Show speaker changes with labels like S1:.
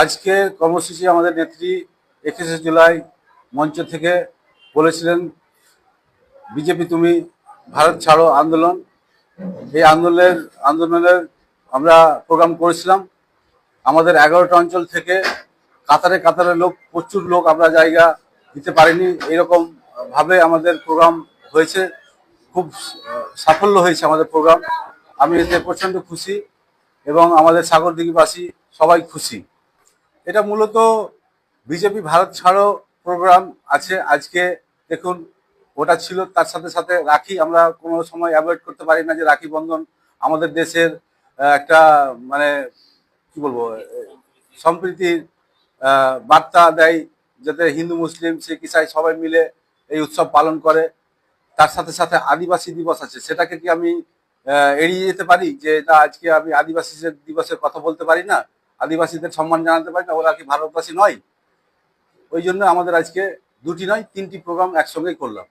S1: আজকে কর্মসূচি আমাদের নেত্রী একুশে জুলাই মঞ্চ থেকে বলেছিলেন, বিজেপি, তুমি ভারত ছাড়ো আন্দোলন। এই আন্দোলনের আন্দোলনের আমরা প্রোগ্রাম করেছিলাম। আমাদের এগারোটা অঞ্চল থেকে কাতারে কাতারে লোক, প্রচুর লোক আমরা জায়গা দিতে পারিনি। এরকম ভাবে আমাদের প্রোগ্রাম হয়েছে। খুব সাফল্য হয়েছে আমাদের প্রোগ্রাম। আমি এতে প্রচণ্ড খুশি এবং আমাদের সাগরদিঘিবাসী সবাই খুশি। এটা মূলত বিজেপি ভারত ছাড়ো প্রোগ্রাম আছে। আজকে দেখুন, ওটা ছিল, তার সাথে সাথে রাখি, আমরা কোনো সময় অ্যাভয়েড করতে পারি না যে রাখি বন্ধন আমাদের দেশের একটা মানে কি বলব সম্প্রীতির বার্তা দেয় যাতে হিন্দু, মুসলিম, শিখ, ইসাই সবাই মিলে এই উৎসব পালন করে। তার সাথে সাথে আদিবাসী দিবস আছে। সেটাকে কি আমি এড়িয়ে যেতে পারি? যে এটা আজকে আমি আদিবাসীদের দিবসের কথা বলতে পারি না? আদিবাসীদের সম্মান জানাতে পারি না ওরা কি ভারতবাসী নয়। ওই জন্য আমাদের আজকে দুটি নয়, তিনটি প্রোগ্রাম একসঙ্গেই করলাম।